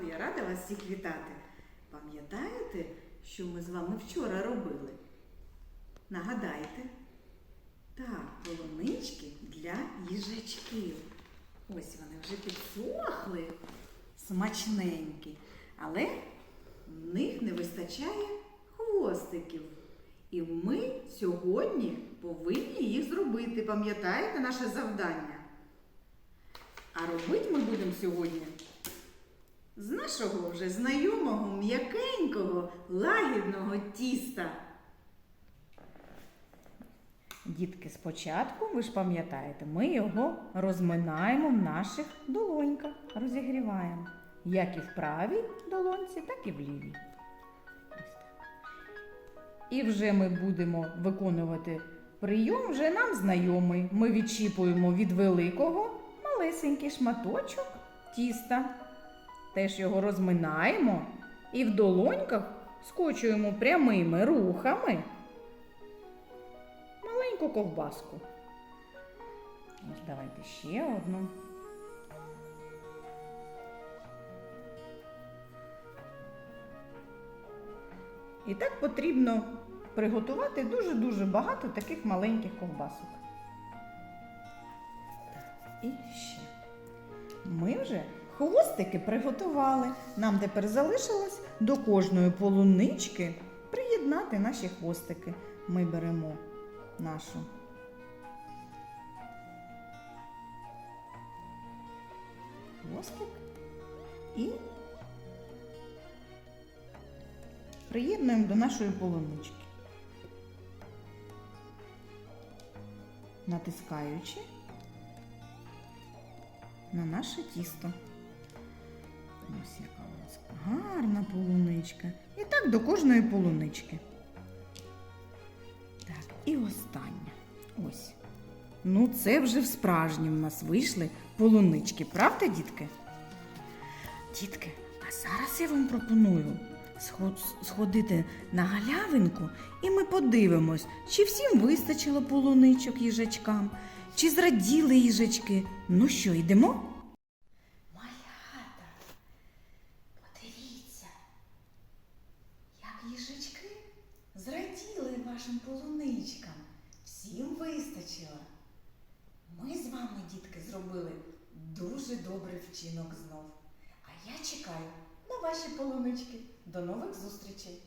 ранку! Я рада вас всіх вітати. Пам'ятаєте, що ми з вами вчора робили? Нагадайте. Так, полунички для їжачків. Ось вони вже підсохли, смачненькі, але в них не вистачає хвостиків. І ми сьогодні повинні їх зробити. Пам'ятаєте наше завдання? А робити ми будемо сьогодні нашого вже знайомого м'якенького лагідного тіста. Дітки, спочатку, ви ж пам'ятаєте, ми його розминаємо в наших долоньках, розігріваємо. Як і в правій долонці, так і в лівій. І вже ми будемо виконувати прийом, вже нам знайомий. Ми відчіпуємо від великого малесенький шматочок тіста. Теж його розминаємо і в долоньках скочуємо прямими рухами маленьку ковбаску. Ось давайте ще одну. І так потрібно приготувати дуже-дуже багато таких маленьких ковбасок. І ще. Ми вже хвостики приготували. Нам тепер залишилось до кожної полунички приєднати наші хвостики. Ми беремо нашу хвостик і приєднуємо до нашої полунички. Натискаючи на наше тісто. Полуничка. І так до кожної полунички. Так, і остання. Ось. Ну, це вже в справжнім у нас вийшли полунички, правда, дітки? Дітки, а зараз я вам пропоную сходити на галявинку, і ми подивимось, чи всім вистачило полуничок їжачкам, чи зраділи їжачки. Ну що, йдемо? Їжачки зраділи вашим полуничкам. Всім вистачило. Ми з вами, дітки, зробили дуже добрий вчинок знов. А я чекаю на ваші полунички. До нових зустрічей!